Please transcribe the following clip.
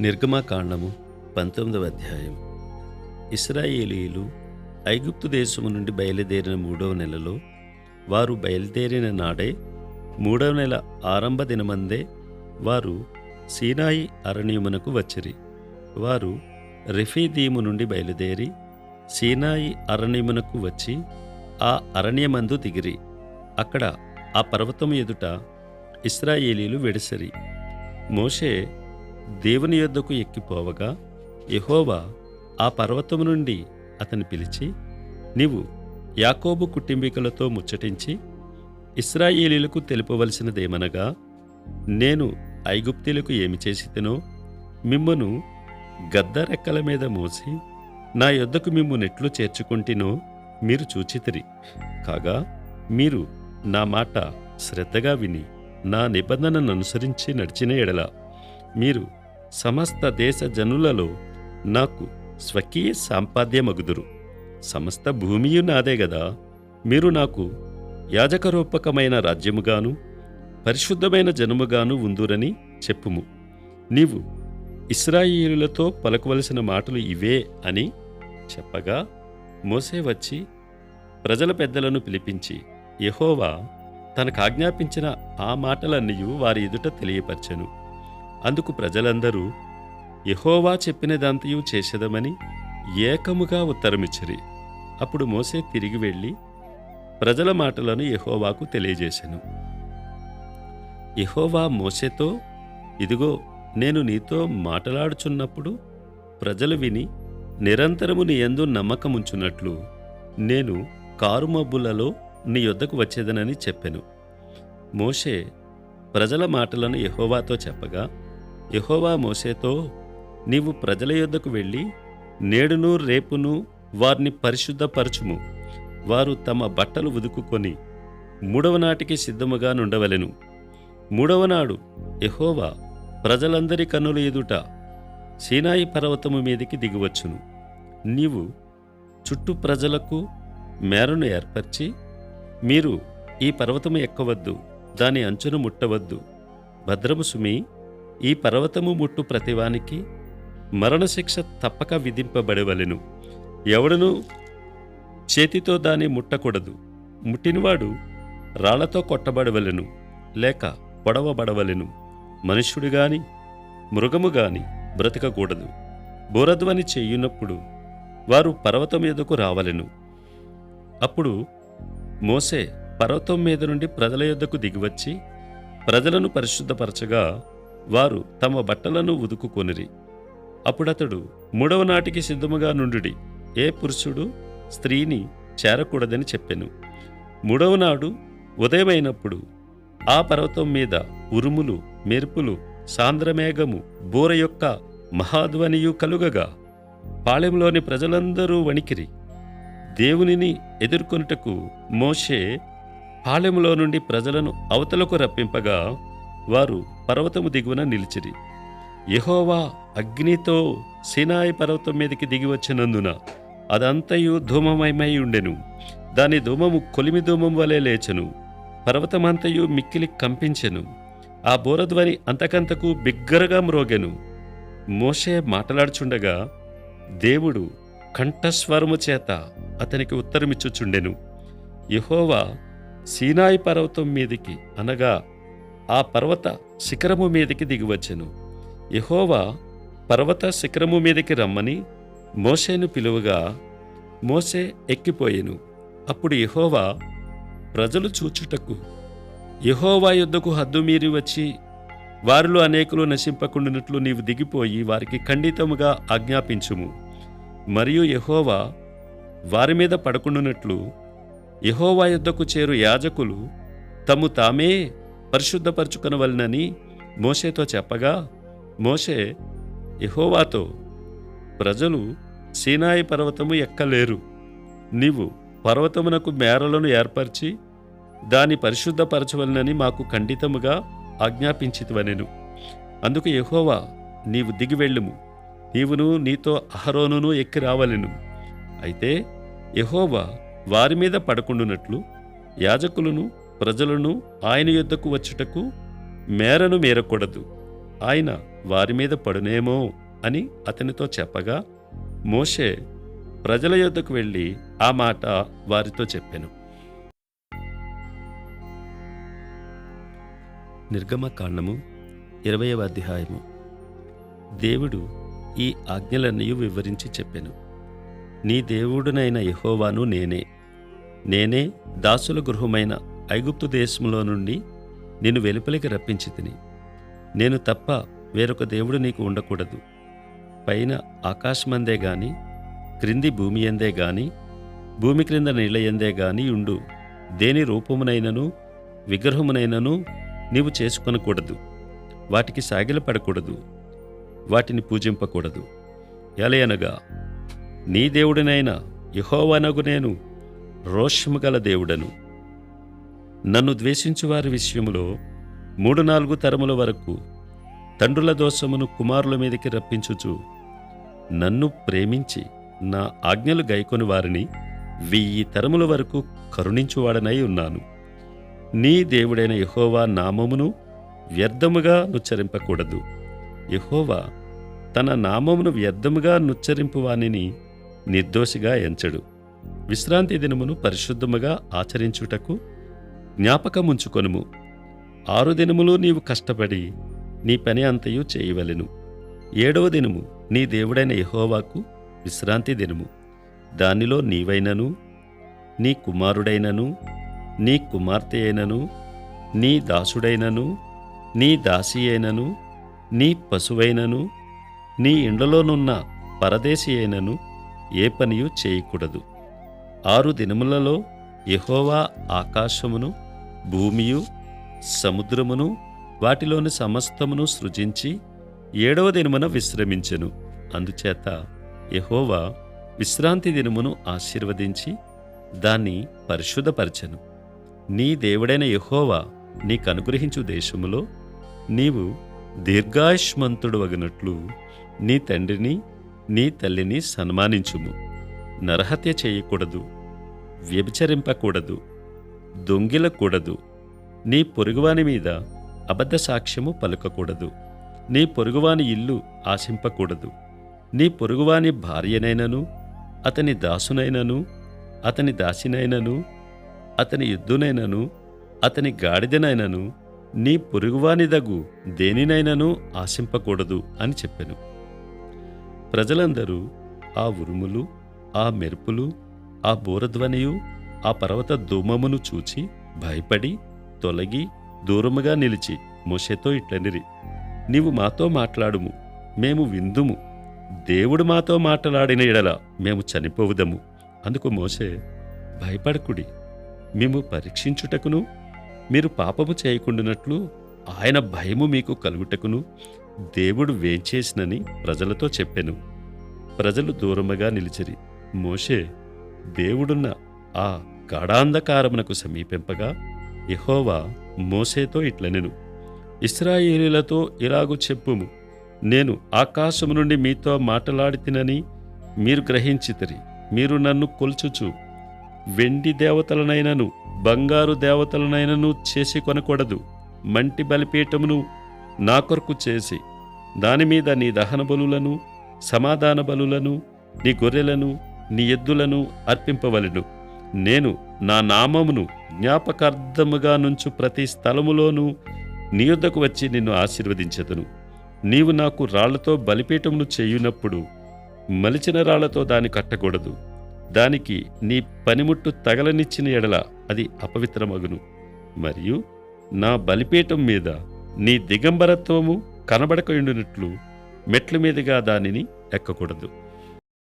నిర్గమాకాండము పంతొమ్మిదవ అధ్యాయం. ఇస్రాయేలీలు ఐగుప్తు దేశము నుండి బయలుదేరిన మూడవ నెలలో వారు బయలుదేరిన నాడే మూడవ నెల ఆరంభ దినమందే వారు సీనాయి అరణ్యమునకు వచ్చిరి. వారు రిఫీదీము నుండి బయలుదేరి సీనాయి అరణ్యమునకు వచ్చి ఆ అరణ్యమందు దిగిరి. అక్కడ ఆ పర్వతము ఎదుట ఇస్రాయేలీలు వెడిసరి. మోషే దేవుని యొద్దకు ఎక్కిపోవగా యహోవా ఆ పర్వతము నుండి అతని పిలిచి నీవు యాకోబు కుటుంబీకులతో ముచ్చటించి ఇస్రాయేలీలకు తెలుపవలసినదేమనగా నేను ఐగుప్తీలకు ఏమి చేసితేనో మిమ్మను గద్దరెక్కల మీద మోసి నా యొద్దకు మిమ్ము నెట్లు చేర్చుకుంటినో మీరు చూచితిరి. కాగా మీరు నా మాట శ్రద్ధగా విని నా నిబంధనను అనుసరించి నడిచిన ఎడల మీరు సమస్త దేశ జనులలో నాకు స్వకీయ సాంపాద్యమగుదురు. సమస్త భూమియు నాదే గదా. మీరు నాకు యాజకరూపకమైన రాజ్యముగాను పరిశుద్ధమైన జనముగాను ఉందురని చెప్పుము. నీవు ఇస్రాయిలులతో పలకవలసిన మాటలు ఇవే అని చెప్పగా మోసే వచ్చి ప్రజల పెద్దలను పిలిపించి యహోవా తనకు ఆజ్ఞాపించిన ఆ మాటలన్నీ వారి ఎదుట తెలియపరచెను. అందుకు ప్రజలందరూ యహోవా చెప్పినదంతయు చేసేదమని ఏకముగా ఉత్తరమిచ్చిరి. అప్పుడు మోసే తిరిగి వెళ్ళి ప్రజల మాటలను యహోవాకు తెలియజేశాను యహోవా మోసేతో ఇదిగో నేను నీతో మాటలాడుచున్నప్పుడు ప్రజలు విని నిరంతరము నీ ఎందు నమ్మకముంచున్నట్లు నేను కారుమబ్బులలో నీ యొద్దకు వచ్చేదనని చెప్పెను. మోషే ప్రజల మాటలను యహోవాతో చెప్పగా యహోవా మోసేతో నీవు ప్రజల యొద్దకు వెళ్ళి నేడును రేపును వారిని పరిశుద్ధపరచుము. వారు తమ బట్టలు ఉదుకుకొని మూడవ నాటికి సిద్ధముగా నుండవలెను. మూడవ నాడు యహోవా ప్రజలందరి కన్నుల ఎదుట సీనాయి పర్వతము మీదికి దిగివచ్చును. నీవు చుట్టూ ప్రజలకు మేరను ఏర్పరిచి మీరు ఈ పర్వతము ఎక్కవద్దు దాని అంచును ముట్టవద్దు. భద్రము సుమి ఈ పర్వతము ముట్టు ప్రతివానికి మరణశిక్ష తప్పక విధింపబడవలెను. ఎవడను చేతితో దాన్ని ముట్టకూడదు. ముట్టినవాడు రాళ్ళతో కొట్టబడవలెను లేక పొడవబడవలెను. మనుష్యుడు గాని మృగము గాని బ్రతకకూడదు. బూరధ్వని చేయునప్పుడు వారు పర్వతం మీదకు రావలెను. అప్పుడు మోసే పర్వతం మీద నుండి ప్రజల యొద్దకు దిగివచ్చి ప్రజలను పరిశుద్ధపరచగా వారు తమ బట్టలను ఉదుకుకొనిరి. అప్పుడతడు మూడవ నాటికి సిద్ధముగా నుండుడి ఏ పురుషుడు స్త్రీని చేరకూడదని చెప్పెను. మూడవ నాడు ఉదయమైనప్పుడు ఆ పర్వతం మీద ఉరుములు మెరుపులు సాంద్రమేఘము బోర యొక్క మహాధ్వనియు కలుగగా పాళెంలోని ప్రజలందరూ వణికిరి. దేవునిని ఎదుర్కొనుటకు మోషే పాళెములో నుండి ప్రజలను అవతలకు రప్పింపగా వారు పర్వతము దిగువన నిలిచిరి. యహోవా అగ్నితో సినాయి పర్వతం మీదకి దిగి వచ్చినందున అదంతయు ధూమమయమై ఉండెను. దాని ధూమము కొలిమి ధూమం వలె లేచెను. పర్వతమంతయు మిక్కిలి కంపించెను. ఆ బోరధ్వని అంతకంతకు బిగ్గరగా మ్రోగెను. మోషే మాట్లాడుచుండగా దేవుడు కంఠస్వరము చేత అతనికి ఉత్తరమిచ్చుచుండెను. యహోవా సీనాయి పర్వతం మీదికి అనగా ఆ పర్వత శిఖరము మీదకి దిగివచ్చెను. యహోవా పర్వత శిఖరము మీదకి రమ్మని మోషేను పిలువగా మోసే ఎక్కిపోయెను. అప్పుడు యహోవా ప్రజలు చూచుటకు యహోవా యుద్ధకు హద్దు మీరి వచ్చి వారిలో అనేకులు నశింపకుండునట్లు నీవు దిగిపోయి వారికి ఖండితముగా ఆజ్ఞాపించుము. మరియు యహోవా వారి మీద పడకుండునట్లు యహోవా యుద్ధకు చేరు యాజకులు తము తామే పరిశుద్ధపరచుకొనవలనని మోషేతో చెప్పగా మోషే యెహోవాతో ప్రజలు సీనాయి పర్వతము ఎక్కలేరు. నీవు పర్వతమునకు మేరలను ఏర్పరిచి దాని పరిశుద్ధపరచవలనని మాకు ఖండితముగా ఆజ్ఞాపించితివనెను. అందుకు యహోవా నీవు దిగి వెళ్ళుము. నీవును నీతో అహరోనును ఎక్కి రావలెను. అయితే యహోవా వారి మీద పడకుండునట్లు యాజకులను ప్రజలను ఆయన యొద్దకు వచ్చుటకు మేరను మేరకూడదు. ఆయన వారి మీద పడునేమో అని అతనితో చెప్పగా మోషే ప్రజల యొద్దకు వెళ్ళి ఆ మాట వారితో చెప్పాను. నిర్గమకాండము ఇరవయవ అధ్యాయము. దేవుడు ఈ ఆజ్ఞలన్నీ వివరించి చెప్పాను. నీ దేవుడునైన యహోవాను నేనే. నేనే దాసుల గృహమైన ఐగుప్తు దేశంలో నుండి నిన్ను వెలుపలికి రప్పించి తిని నేను తప్ప వేరొక దేవుడు నీకు ఉండకూడదు. పైన ఆకాశమందే గాని క్రింది భూమి ఎందే గాని భూమి క్రింద నీళ్ళ ఎందే గాని ఉండు. దేని రూపమునైనను విగ్రహమునైనను నీవు చేసుకొనకూడదు. వాటికి సాగిలపడకూడదు. వాటిని పూజింపకూడదు. ఎలయనగా నీ దేవుడినైన యహోవనగు నేను రోషము గల దేవుడను. నన్ను ద్వేషించువారి విషయములో మూడు నాలుగు తరముల వరకు తండ్రుల దోషమును కుమారుల మీదకి రప్పించుచు నన్ను ప్రేమించి నా ఆజ్ఞలు గైకొని వారిని వెయ్యి తరముల వరకు కరుణించువాడనై ఉన్నాను. నీ దేవుడైన యహోవా నామమును వ్యర్థముగా నుచ్చరింపకూడదు. యహోవా తన నామమును వ్యర్థముగా నుచ్చరింపు వానిని నిర్దోషిగా ఎంచడు. విశ్రాంతి దినమును పరిశుద్ధముగా ఆచరించుటకు జ్ఞాపకముంచుకొనుము. ఆరు దినములు నీవు కష్టపడి నీ పని అంతయు చేయవలెను. ఏడవ దినము నీ దేవుడైన యహోవాకు విశ్రాంతి దినము. దానిలో నీవైనను నీ కుమారుడైనను నీ కుమార్తె అయినను నీ దాసుడైనను నీ దాసి అయినను నీ పశువైనను నీ ఇండ్లలోనున్న పరదేశి అయినను ఏ పనియు చేయకూడదు. ఆరు దినములలో యహోవా ఆకాశమును భూమియు సముద్రమును వాటిలోని సమస్తమును సృజించి ఏడవ దినమున విశ్రమించెను. అందుచేత యహోవా విశ్రాంతి దినమును ఆశీర్వదించి దాన్ని పరిశుద్ధపరచెను. నీ దేవుడైన యహోవా నీకు అనుగ్రహించు దేశములో నీవు దీర్ఘాయుష్మంతుడు వగినట్లు నీ తండ్రిని నీ తల్లిని సన్మానించుము. నరహత్య చేయకూడదు వ్యభిచరింపకూడదు దొంగిలకూడదు. నీ పొరుగువాని మీద అబద్ధ సాక్ష్యము పలుకకూడదు. నీ పొరుగువాని ఇల్లు ఆశింపకూడదు. నీ పొరుగువాని భార్యనైనను అతని దాసునైనను అతని దాసినైనను అతని ఎద్దునైనను అతని గాడిదనైనను నీ పొరుగువానిదగు దేనినైనను ఆశింపకూడదు అని చెప్పెను. ప్రజలందరూ ఆ ఉరుములు ఆ మెరుపులు ఆ బూరధ్వనియు ఆ పర్వత ధూమమును చూచి భయపడి తొలగి దూరముగా నిలిచి మోషేతో ఇట్లనిరి. నీవు మాతో మాట్లాడుము మేము విందుము. దేవుడు మాతో మాట్లాడిన ఎడల మేము చనిపోవుదము. అందుకు మోసే భయపడకుడి. మేము పరీక్షించుటకును మీరు పాపము చేయకుండానట్లు ఆయన భయము మీకు కలుగుటకును దేవుడు వేంచేసినని ప్రజలతో చెప్పెను. ప్రజలు దూరముగా నిలిచిరి. మోషే దేవుడున్న ఆ గాఢాంధకారమునకు సమీపింపగా యెహోవా మోసేతో ఇట్లనెను ఇస్రాయేలీలతో ఇలాగు చెప్పుము. నేను ఆకాశము నుండి మీతో మాటలాడితినని మీరు గ్రహించితిరి మీరు నన్ను కొల్చుచు. వెండి దేవతలనైనను బంగారు దేవతలనైనను చేసి కొనకూడదు. మంటి బలిపీఠమును నా కొరకు చేసి దానిమీద నీ దహన బలులను సమాధాన బలులను నీ గొర్రెలను నీ ఎద్దులను అర్పింపవలెను. నేను నా నామమును జ్ఞాపకార్థముగా నుంచు ప్రతి స్థలములోనూ నీ యొద్దకు వచ్చి నిన్ను ఆశీర్వదించెదను. నీవు నాకు రాళ్ళతో బలిపీఠమును చేయునప్పుడు మలిచిన రాళ్ళతో దాని కట్టకూడదు. దానికి నీ పనిముట్టు తగలనిచ్చిన ఎడల అది అపవిత్రమగును. మరియు నా బలిపీఠం మీద నీ దిగంబరత్వము కనబడకయుండునట్లు మెట్ల మీదుగా దానిని ఎక్కకూడదు.